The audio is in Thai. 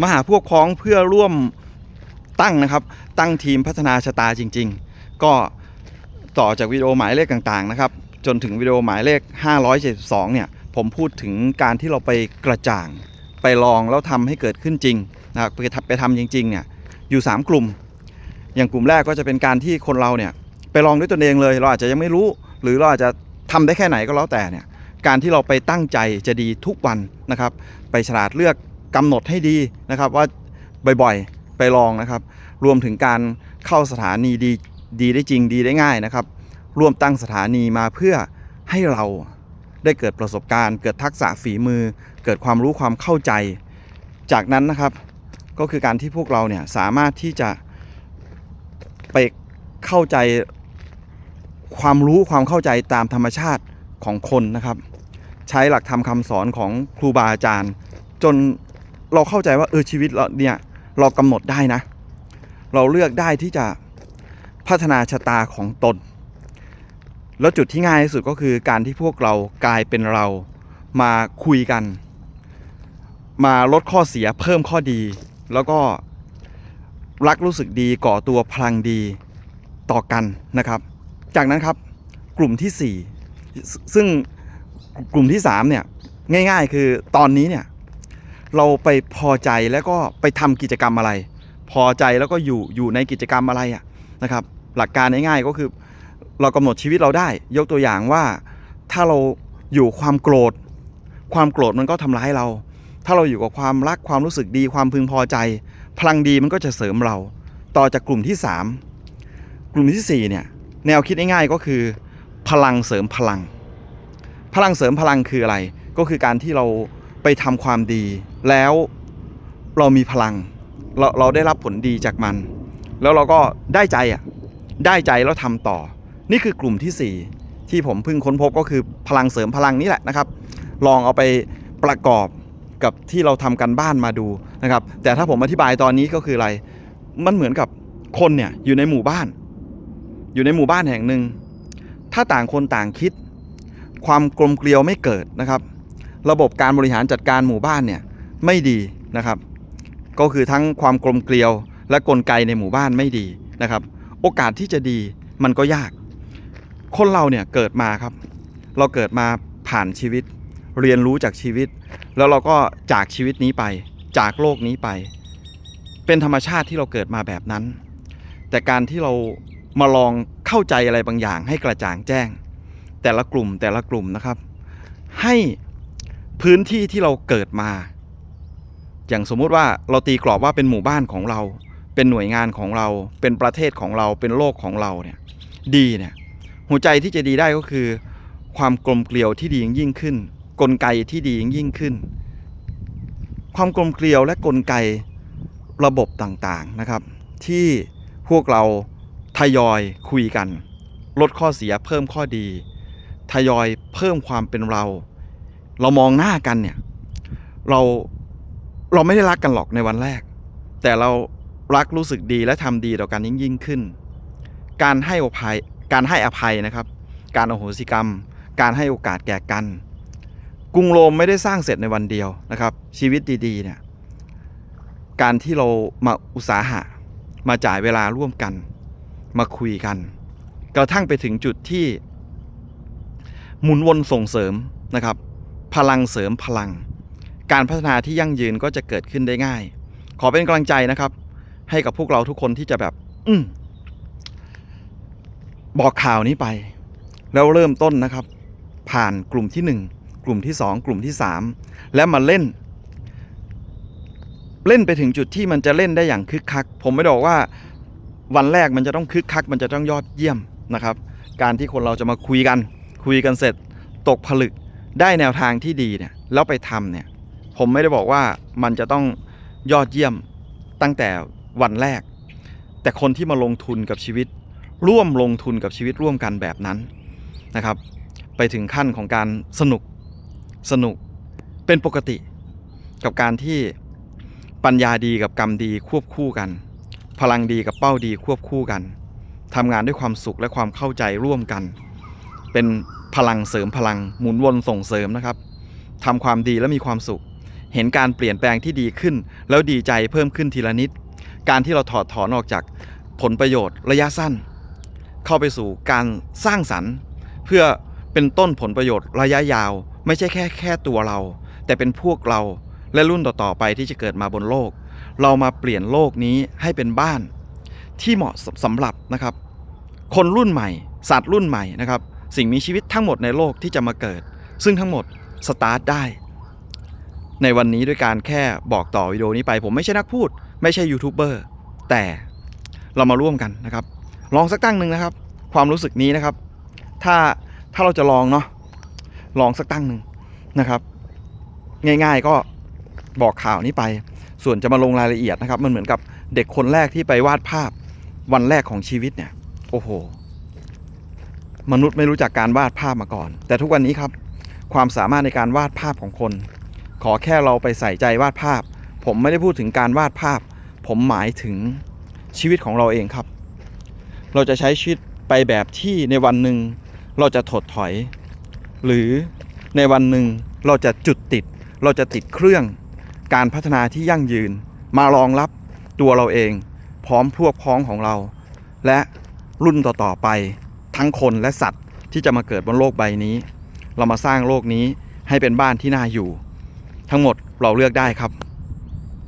มาหาพวกพ้องเพื่อร่วมตั้งนะครับ ตั้งทีมพัฒนาชะตาจริง ๆ ก็ต่อจากวิดีโอหมายเลขต่างๆนะครับ จนถึงวิดีโอหมายเลข 572 เนี่ย ผมพูดถึงการที่เราไปกระจ่าง ไปลองแล้วทำให้เกิดขึ้นจริงนะครับไปทำไปทำจริงๆเนี่ยอยู่ 3 กลุ่ม อย่างกลุ่มแรกก็จะเป็นการที่คนเราเนี่ยไปลองด้วยตนเองเลย เราอาจจะยังไม่รู้ หรือเราอาจจะทำได้แค่ไหนก็แล้วแต่เนี่ยการที่เราไปตั้งใจจะดีทุกวันนะครับ ไปฉลาดเลือก กำหนดให้ดีนะครับว่าบ่อยๆไปลองนะครับ รวมถึงการเข้าสถานีดีดีได้จริงดีได้ง่ายนะครับ ร่วมตั้งสถานีมาเพื่อให้เราได้เกิดประสบการณ์ เกิดทักษะฝีมือ เกิดความรู้ความเข้าใจ จากนั้นนะครับก็คือการที่พวกเราเนี่ยสามารถที่จะไปเข้าใจความรู้ความเข้าใจตามธรรมชาติของคนนะครับ ใช้หลักธรรมคำสอนของครูบาอาจารย์ จน เราเข้าใจว่าเออชีวิตเราเนี่ยเรากำหนดได้นะ เราเลือกได้ที่จะพัฒนาชะตาของตน แล้วจุดที่ง่ายที่สุดก็คือการที่พวกเรากลายเป็นเรามาคุยกัน มาลดข้อเสียเพิ่มข้อดี แล้วก็รักรู้สึกดีก่อตัวพลังดีต่อกันนะครับ จากนั้นครับกลุ่มที่ 4 ซึ่งกลุ่มที่ 3 เนี่ย ง่าย ๆ คือตอนนี้เนี่ย เราไปพอใจแล้วก็ไปทำกิจกรรมอะไร พอใจแล้วก็อยู่อยู่ในกิจกรรมอะไรอะนะครับ หลักการง่ายๆก็คือ เรากำหนดชีวิตเราได้ ยกตัวอย่างว่าถ้าเราอยู่ความโกรธ ความโกรธมันก็ทำร้ายเรา ถ้าเราอยู่กับความรักความรู้สึกดีความพึงพอใจ พลังดีมันก็จะเสริมเรา ต่อจากกลุ่มที่ 3 กลุ่มที่ 4 เนี่ยแนวคิดง่ายๆก็คือ พลังเสริมพลัง พลังเสริมพลังคืออะไร ก็คือการที่เรา ไปทำความดี แล้วเรามีพลัง เราเราได้รับผลดีจากมัน แล้วเราก็ได้ใจอะได้ใจแล้วทำต่อ นี่คือกลุ่มทีสี่4 ที่ผมเพิ่งค้นพบก็คือพลังเสริมพลังนี่แหละนะครับ ลองเอาไปประกอบกับที่เราทำกันบ้านมาดูนะครับ แต่ถ้าผมอธิบายตอนนี้ก็คืออะไร มันเหมือนกับคนเนี่ยอยู่ในหมู่บ้าน อยู่ในหมู่บ้านแห่งหนึ่ง ถ้าต่างคนต่างคิด ความกลมเกลียวไม่เกิดนะครับ ระบบการบริหารจัดการหมู่บ้านเนี่ยไม่ดีนะครับ ก็คือทั้งความกลมเกลียว และกลไกในหมู่บ้านไม่ดีนะครับ โอกาสที่จะดีมันก็ยาก คนเราเนี่ยเกิดมาครับ เราเกิดมาผ่านชีวิต เรียนรู้จากชีวิต แล้วเราก็จากชีวิตนี้ไป จากโลกนี้ไป เป็นธรรมชาติที่เราเกิดมาแบบนั้น แต่การที่เรามาลองเข้าใจอะไรบางอย่างให้กระจ่างแจ้ง แต่ละกลุ่มแต่ละกลุ่มนะครับ ให้ พื้นที่ที่เราเกิดมา อย่างสมมุติว่าเราตีกรอบว่าเป็นหมู่บ้านของเรา เป็นหน่วยงานของเรา เป็นประเทศของเรา เป็นโลกของเราเนี่ยดีเนี่ยหัวใจที่จะดีได้ก็คือ ความกลมเกลียวที่ดียิ่งขึ้น กลไกที่ดียิ่งขึ้น ความกลมเกลียวและกลไกระบบต่างๆนะครับ ที่พวกเราทยอยคุยกัน ลดข้อเสียเพิ่มข้อดี ทยอยเพิ่มความเป็นเรา เรามองหน้ากันเนี่ย เราเราไม่ได้รักกันหรอกในวันแรก แต่เรารักรู้สึกดีและทำดีต่อกันยิ่งยิ่งขึ้น การให้อภัยการให้อภัยนะครับ การอโหสิกรรม การให้โอกาสแก่กัน กรุงโรมไม่ได้สร้างเสร็จในวันเดียวนะครับ ชีวิตดีๆเนี่ยการที่เรามาอุตสาหะ มาจ่ายเวลาร่วมกัน มาคุยกัน กระทั่งไปถึงจุดที่ หมุนวนส่งเสริมนะครับ พลังเสริมพลัง การพัฒนาที่ยั่งยืนก็จะเกิดขึ้นได้ง่าย ขอเป็นกำลังใจนะครับ ให้กับพวกเราทุกคนที่จะแบบ อืบอกข่าวนี้ไป แล้วเริ่มต้นนะครับ ผ่านกลุ่มที่ 1 กลุ่มที่ 2 กลุ่มที่ 3 และมาเล่น เล่นไปถึงจุดที่มันจะเล่นได้อย่างคึกคัก ผมไม่ได้บอกว่าวันแรกมันจะต้องคึกคัก มันจะต้องยอดเยี่ยมนะครับ การที่คนเราจะมาคุยกัน คุยกันเสร็จ ตกผลึก ได้แนวทางที่ดีเนี่ยแล้วไปทำเนี่ยผมไม่ได้บอกว่ามันจะต้องยอดเยี่ยมตั้งแต่วันแรก แต่คนที่มาลงทุนกับชีวิต ร่วมลงทุนกับชีวิตร่วมกันแบบนั้นนะครับ ไปถึงขั้นของการสนุกสนุกเป็นปกติ กับการที่ปัญญาดีกับกรรมดีควบคู่กัน พลังดีกับเป้าดีควบคู่กันทำงานด้วยความสุขและความเข้าใจร่วมกัน เป็นพลังเสริมพลังหมุนวนส่งเสริมนะครับทำความดีและมีความสุข เห็นการเปลี่ยนแปลงที่ดีขึ้น แล้วดีใจเพิ่มขึ้นทีละนิด การที่เราถอดถอนออกจากผลประโยชน์ระยะสั้น เข้าไปสู่การสร้างสรรค์ เพื่อเป็นต้นผลประโยชน์ระยะยาว ไม่ใช่แค่แค่ตัวเรา แต่เป็นพวกเราและรุ่นต่อๆไปที่จะเกิดมาบนโลก เรามาเปลี่ยนโลกนี้ให้เป็นบ้าน ที่เหมาะสำหรับนะครับ คนรุ่นใหม่ สัตว์รุ่นใหม่นะครับ สิ่งมีชีวิตทั้งหมดในโลกที่จะมาเกิด ซึ่งทั้งหมดสตาร์ทได้ ในวันนี้ด้วยการแค่บอกต่อวิดีโอนี้ไป ผมไม่ใช่นักพูด ไม่ใช่ยูทูบเบอร์แต่เรามาร่วมกันนะครับ ลองสักตั้งหนึ่งนะครับ ความรู้สึกนี้นะครับ ถ้าถ้าเราจะลองเนาะลองสักตั้งหนึ่งนะครับ ง่ายๆก็บอกข่าวนี้ไป ส่วนจะมาลงรายละเอียดนะครับ มันเหมือนกับเด็กคนแรกที่ไปวาดภาพวันแรกของชีวิตเนี่ย โอ้โห มนุษย์ไม่รู้จักการวาดภาพมาก่อน แต่ทุกวันนี้ครับ ความสามารถในการวาดภาพของคน ขอแค่เราไปใส่ใจวาดภาพ ผมไม่ได้พูดถึงการวาดภาพ ผมหมายถึงชีวิตของเราเองครับ เราจะใช้ชีวิตไปแบบที่ในวันหนึ่งเราจะถดถอย หรือในวันหนึ่งเราจะจุดติด เราจะติดเครื่อง การพัฒนาที่ยั่งยืน มารองรับตัวเราเอง พร้อมพวกพ้องของเรา และรุ่นต่อๆไป ทั้งคนและสัตว์ที่จะมาเกิดบนโลกใบนี้ เรามาสร้างโลกนี้ให้เป็นบ้านที่น่าอยู่ ทั้งหมดเราเลือกได้ครับ